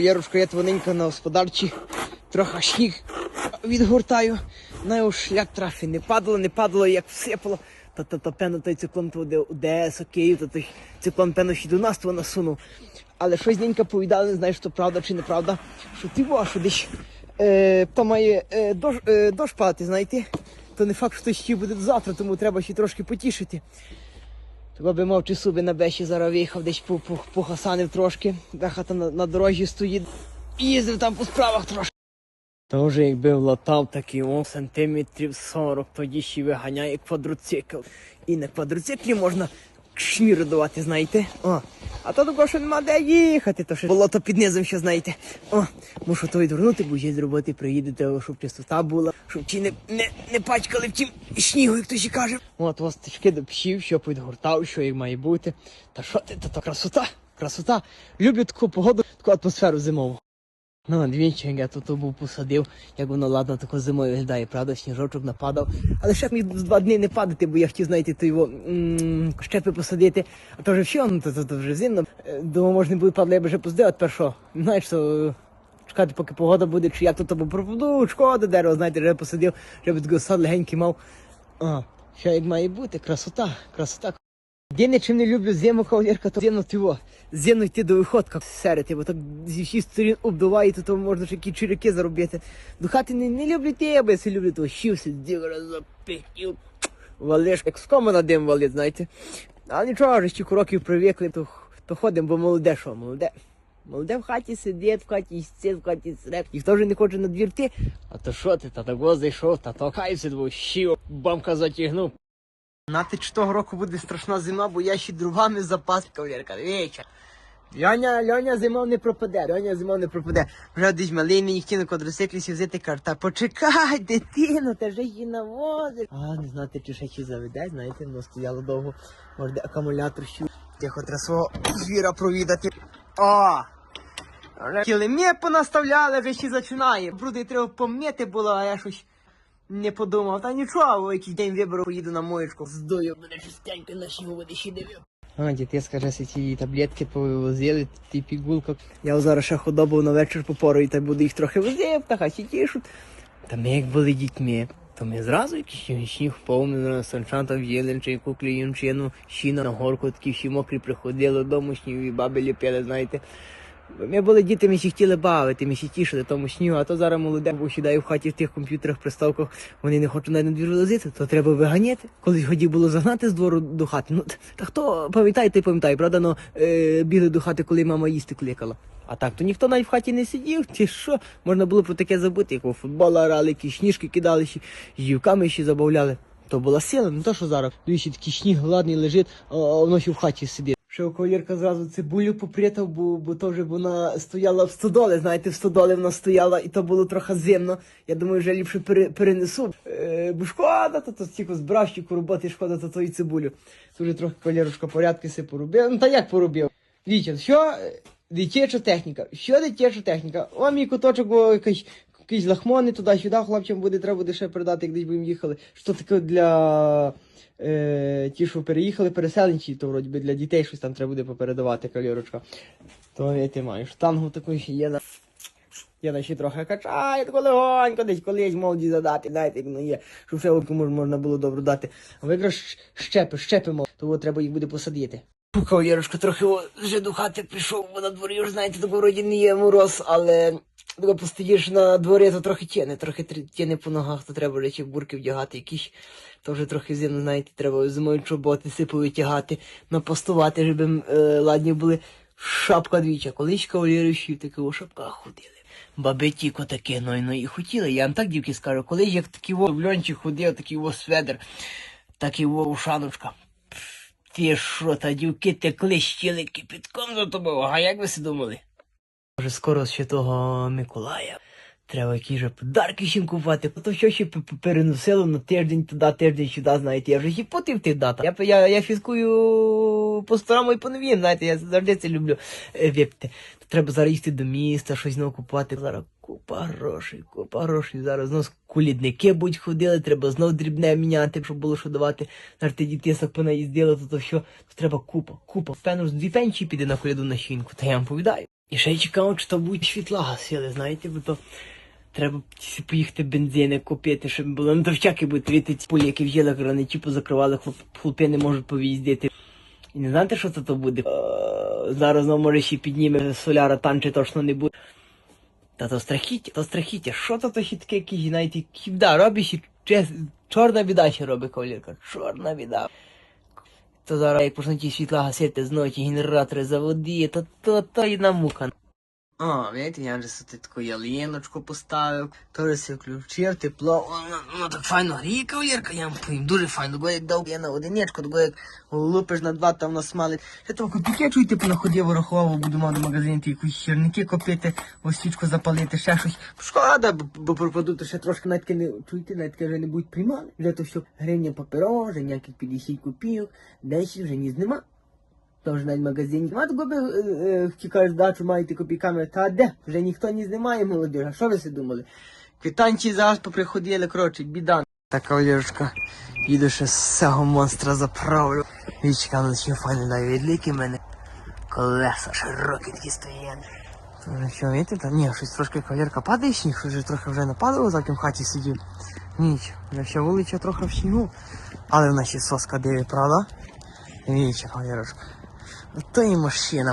Ярушка, я твоненька на господарчі, трохи сніг відгортаю. На його шлях трохи не падало, не падало, як всипало. Та то, то певно, той циклон туди Одеса, Київ, то той циклон, певно, ще до нас то насунув. Але щось ненька повідали, не знаю, що правда чи неправда, що ти во, що десь е, то має е, дощ, е, дощ падати, знаєте. То не факт, що то ще буде завтра, тому треба ще трошки потішити. Того би мав би на беші зараз виїхав, десь по, по, похасанив трошки, де хата на, на дорожі стоїть, їздив там по справах трошки. Та вже якби влатав такий о, сантиметрів 40, тоді ще виганяє квадроцикл. І на квадроциклі можна шміру давати, знаєте. О. А то такого, що нема де їхати, то ще болото під низом ще знаєте. О, мушу то відвернути, бо ще з роботи приїдете, щоб чистота була, щоб ті не, не, не пачкали в тім снігу, як то ще каже. От вас тички допщив, що підгортав, що як має бути. Та що ти, та то красота, красота. Люблю таку погоду, таку атмосферу зимову. Ну, двічі, я тут був посадив, як воно ладно тако зимою виглядає, правда, сніжочок нападав. Але ще б з два дні не падати, бо я хотів, знаєте, то його щепи посадити. А то вже все, ну то, то, то вже зимно. Е, Думаю, може не буде падати, я б вже посадив, а тепер? Знаєш, що е, чекати, поки погода буде, чи як тут або пропаду, шкода дерево, знаєте, вже посадив, щоб такий сад легенький мав. А, що як має бути, красота, красота. Я чим не люблю зиму кавалерка, то зимно тиво. Зимно йти до виходка серити, бо так зі всіх сторін обдуває, то, можна ще які чиряки заробити. До хати не, не люблю аби я все люблю, то щів сидів, розопихів. Валиш, як скома на дим валить, знаєте. Але нічого, вже ще років привикли, то, то ходимо, бо молоде що, молоде. Молоде в хаті сидить, в хаті їсти, в хаті срек. Ніхто вже не хоче на двір йти. А то що ти, та того зайшов, та то кайся двох щів, бамка затягнув. Нати чи того року буде страшна зима, бо я ще дровами запас кавалерка. Віча. Льоня, Льоня зимов не пропаде, Льоня зимов не пропаде. Вже десь малий мені хотів на квадроциклі взяти карта. Почекай, дитино, ти вже її навозиш. А, не знати, чи ще чи заведе, знаєте, воно стояло довго. Може, де акумулятор ще. Тихо, треба свого звіра провідати. О! Килимі понаставляли, вже ще починає. Бруди треба помити було, а я щось не подумав. Та нічого, в якийсь день вибору поїду на моєчку. Здою мене частенько на сніг буде ще дивив. А, скаже, що ці таблетки повозили, ті пігулка. Я зараз ще худобу на вечір попорую, та буду їх трохи возив, та хай тішуть. Та ми як були дітьми, то ми зразу якийсь сніг повний на санчата в Єленчику, клієнчину, щіна на горку, такі всі мокрі приходили додому, снігові баби ліпили, знаєте. Ми були діти, ми ще хотіли бавити, ми ще тішили тому снігу, а то зараз молоде, бо сідає в хаті в тих комп'ютерах, приставках, вони не хочуть навіть на двір вилазити, то треба виганяти. Колись годі було загнати з двору до хати. Ну, та хто пам'ятає, той пам'ятає, правда, ну, е, бігли до хати, коли мама їсти кликала. А так, то ніхто навіть в хаті не сидів, чи що, можна було про таке забути, як у футбол грали, якісь сніжки кидали, ще, з ювками ще забавляли. То була сила, не то, що зараз. Дивіться, такий сніг гладний лежить, а воно ще в хаті сидить. Що кавалерка зразу цибулю попрятав, бо, бо то вже вона стояла в стодолі, знаєте, в стодолі вона стояла, і то було трохи зимно. Я думаю, вже ліпше пере, перенесу. Е, бо шкода, то, то стільки збрав щіку роботи, шкода, то, то і цибулю. Це вже трохи кавалерушка порядки си поробив. Ну та як поробив? Дивіться, що е, дитяча техніка? Що дитяча техніка? О, мій куточок, якийсь якісь лахмони туди-сюди, хлопцям буде, треба буде ще передати, як десь будемо їхали. Що таке для е, ті, що переїхали, переселенці, то вроді би для дітей щось там треба буде попередавати, кавалерочка. То я ти маєш. Штангу таку ще є на. Я на трохи качаю, тако легонько, десь колись молоді задати, дайте, як воно є, щоб руку мож- можна було добре дати. А виграш щепи, щепи мов, то треба їх буде посадити. Фу, кавалерочка, трохи вже до хати прийшов, бо на дворі знаєте, тако вроді не є мороз, але тако постоїш на дворі, то трохи тяне, трохи тр- тяне по ногах, то треба речі бурки вдягати якісь. То вже трохи зимно, знаєте, треба зимою чоботи сипи витягати, напастувати, щоб м, е, ладні були. Шапка двіча, колись кавалери всі в таких шапках ходили. Баби тіко таке, ну, ну і хотіли. Я вам так дівки скажу, колись як такий во в льончик ходив, такий во сведер, такий во ушаночка. Ти що, та дівки текли, щили кипітком за тобою, а як ви си думали? Може, скоро ще того Миколая. Треба якісь же подарки всім купувати. А то що ще переносило на тиждень туди, тиждень сюди, знаєте, я вже хіпотив тих дат. Я, я, я фізкую по старому і по новім, знаєте, я завжди це люблю е, випити. То треба зараз їсти до міста, щось знову купувати. Зараз купа грошей, купа грошей. Зараз знов кулідники будь ходили, треба знов дрібне міняти, щоб було що давати. Зараз ти дітисок понаїздили, то то що, то треба купа, купа. Певно, з дві пенчі піде на коляду на щінку, та я вам повідаю. І ще й чекав, чи то будуть світла гасили, знаєте, бо то треба поїхати бензини купити, щоб було. Ну то всяке буде віти ці пулі, які в'їли, граничі позакривали, хлоп, хлопи не можуть пов'їздити. І не знаєте, що це то буде? Е, Зараз ну, може ще підніме соляра танче точно не буде. Та то страхіття, то страхіття. Що то то хітке якісь, знаєте, хібда робиш і чорна біда ще робить кавалерка. Чорна біда. То зараз як почнуть ті світла гасити знову ті генератори заводи, то то, то і на мука. О, видите, я вже собі таку ялиночку поставив, теж все включив, тепло, воно, воно так файно гріє кавалерка, я вам повім, дуже файно, бо як дав я на одиничку, бо як лупиш на два, там насмалить. Я того копійки чуєте, понаходив, вирахував, буду мав до магазину ті якісь херники купити, ось свічку запалити, ще щось. Шкода, бо, бо пропаду, то ще трошки навіть не, чуєте, навіть вже не будуть приймали. Вже то все гривня паперо, вже ніяких 50 копійок, 10 вже ні нема. То вже навіть магазин. Нема такого би е, е, втікаєш дачу, маєте копійками. Та де? Вже ніхто не знімає молодіж. А що ви си думали? Квитанці зараз поприходили, коротше, біда. Така кавалерочка, їду ще з цього монстра заправлю. Вічка, ну ще файно навіть відліки мене. Колеса широкі такі стоять. Ну що, видите, там ні, щось трошки кавалерка падає сніг, що вже трохи вже нападало, за в хаті сидів. Ніч, вже ще вулиця трохи в снігу. Але в нас ще соска диви, правда? Вічка, кавалерочка. То і машина.